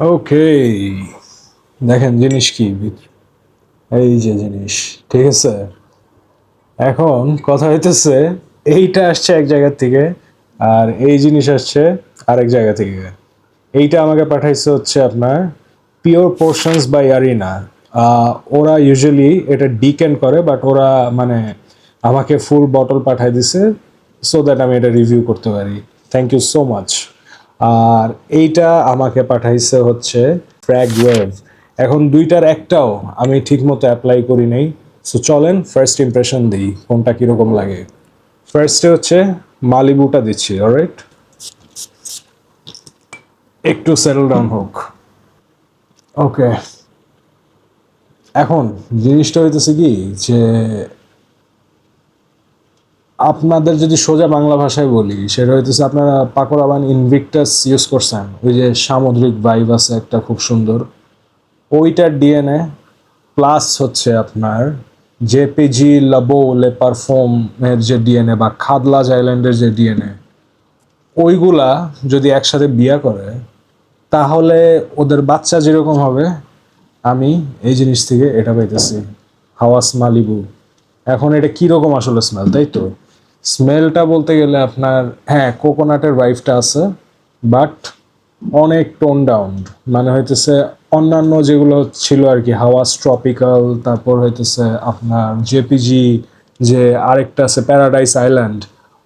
ওকে দেখেন জিনিস কি? এই যে জিনিস। ঠিক আছে? এখন কথা হইতেছে, এইটা আসছে এক জায়গা থেকে আর এই জিনিস আসছে আরেক জায়গা থেকে। এইটা আমাকে পাঠাইছে হচ্ছে আপনার পিওর পোর্শনস বাই আরিনা ওরা ইউজুয়ালি এটা ডিকেন করে বাট ওরা মানে আমাকে ফুল বটল পাঠাই দিছে সো দ্যাট আমি এটা রিভিউ করতে পারি। থ্যাংক ইউ সো মাচ আর এইটা আমাকে পাঠাইছে হচ্ছে ফ্র্যাগ ওয়েভ এখন দুইটার একটাও আমি ঠিকমতো অ্যাপ্লাই করি নাই। সো চলেন ফার্স্ট ইমপ্রেশন দিই, কোনটা কীরকম লাগে। ফার্স্টে হচ্ছে মালিবুটা দিচ্ছি অলরাইট একটু সেটেল ডাউন হোক। ওকে এখন জিনিসটা হইতেছে কি যে আপনাদের যদি সোজা বাংলা ভাষায় বলি, সেটা হইতেছে আপনারা পাকোরাবান ইনভিক্টাস ইউজ করছেন। ওই যে সামুদ্রিক ভাইব আছে একটা খুব সুন্দর। ওইটার ডিএনএ প্লাস হচ্ছে আপনার জেপিজি লাবো লে পারফর্মের যে ডিএনএ বা খাদলাজ আইল্যান্ডের যে ডিএনএ ওইগুলা যদি একসাথে বিয়া করে, তাহলে ওদের বাচ্চা যেরকম হবে, আমি এই জিনিস থেকে এটা পাইতেছি। হাওয়াস মালিবু এখন এটা কীরকম আসলে স্মেল তাই তো? স্মেলটা বলতে গেলে আপনার হ্যাঁ কোকোনাটের ভাইফটা আছে বাট অনেক টোন ডাউন মানে হইতেছে অন্যান্য যেগুলো ছিল আর কি, হাওয়াস ট্রপিক্যাল তারপর হইতেছে আপনার জেপিজি যে আরেকটা আছে প্যারাডাইস আইল্যান্ড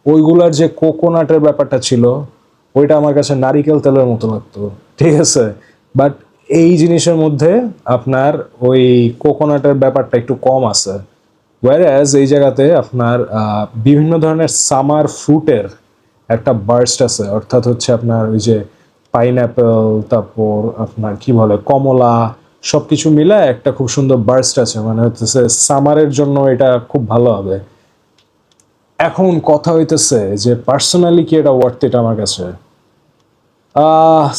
ওইগুলার যে কোকোনাটের ব্যাপারটা ছিল, ওইটা আমার কাছে নারিকেল তেলের মতো লাগতো, ঠিক আছে? বাট এই জিনিসের মধ্যে আপনার ওই কোকোনাটের ব্যাপারটা একটু কম আছে। ওয়ারাজ এই জায়গাতে আপনার বিভিন্ন ধরনের সামার ফ্রুটের একটা বার্স্ট আছে। অর্থাৎ হচ্ছে আপনার ওই যে পাইনঅ্যাপেল তারপর আপনার কি বলে, কমলা সব কিছু মিলে একটা খুব সুন্দর বার্স্ট আছে। মানে হচ্ছে সামারের জন্য এটা খুব ভালো হবে। এখন কথা হইতেছে যে পার্সোনালি কি এটা ওয়ার্থ এটা আমার কাছে?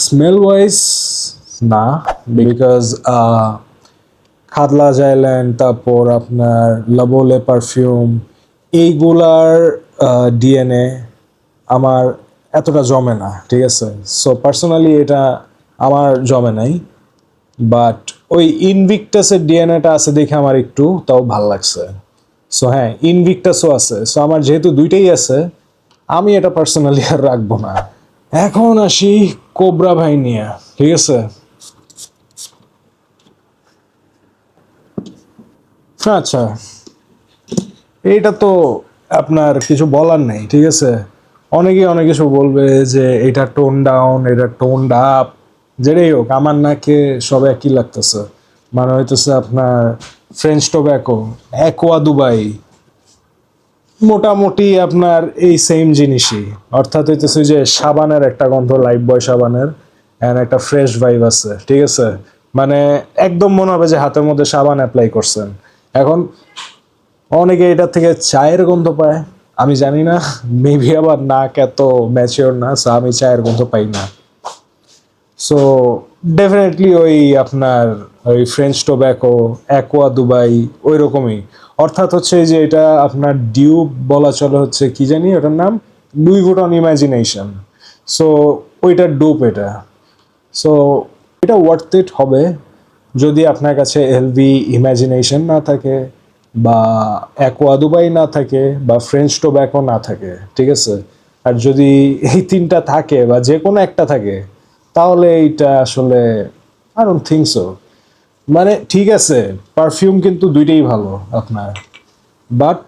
স্মেল ওয়াইজ না বিকজ খাদলাজ আইল্যান্ড তারপর আপনার লাবোলে পারফিউম এইগুলার ডিএনএ আমার এতটা জমে না, ঠিক আছে? সো পার্সোনালি এটা আমার জমে নাই বাট ওই ইনভিক্টাসের ডিএনএটা আছে দেখে আমার একটু, তাও ভালো লাগছে। সো হ্যাঁ ইনভিক্টাসও আছে। সো আমার যেহেতু দুইটাই আছে, আমি এটা পার্সোনালি আর রাখব না। এখন আসি কোবরা ভাই নিয়ে, ঠিক আছে? আচ্ছা। এইটা তো আপনার কিছু বলার নেই, ঠিক আছে? অনেকেই অনেক কিছু বলবে যে এটা টোন ডাউন এটা টোন আপ যেটাই হোক, আমার নাকে সব একই লাগতেছে। মানে হইতেছে আপনার ফ্রেঞ্চ টোব্যাকো অ্যাকোয়া দুবাই মোটামুটি আপনার এই সেম জিনিসই। অর্থাৎ হইতেছে যে সাবানের একটা গন্ধ লাইফ বয় সাবানের অ্যান্ড একটা ফ্রেশ ভাইব আছে, ঠিক আছে? মানে একদম মনে হবে যে হাতের মধ্যে সাবান অ্যাপ্লাই করছেন। এখন অনেকে এটার থেকে চায়ের গন্ধ পায়। আমি জানি না মেবি আবার নাক এত ম্যাচিওর না সো আমি চায়ের গন্ধ পাই না। সো ডেফিনেটলি ওই আপনার ওই ফ্রেঞ্চ টোব্যাকো অ্যাকোয়া দুবাই ওই রকমই অর্থাৎ হচ্ছে যে এটা আপনার ডিউব বলা চলে হচ্ছে কি জানি, ওটার নাম? লুই ভুটন ইমাজিনেশন সো ওইটার ডুপ এটা। সো এটা ওয়ার্থ ইট হবে। যদি আপনার কাছে এলভি ইমাজিনেশন না থাকে বা অ্যাকোয়া দুবাই না থাকে বা ফ্রেঞ্চ টোব্যাকো না থাকে, ঠিক আছে? আর যদি এই তিনটা থাকে বা যে কোনো একটা থাকে, তাহলে এইটা আসলে আর ডোন্ট থিঙ্ক মানে ঠিক আছে পারফিউম কিন্তু দুইটাই ভালো আপনার। But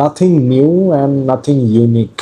nothing new and nothing unique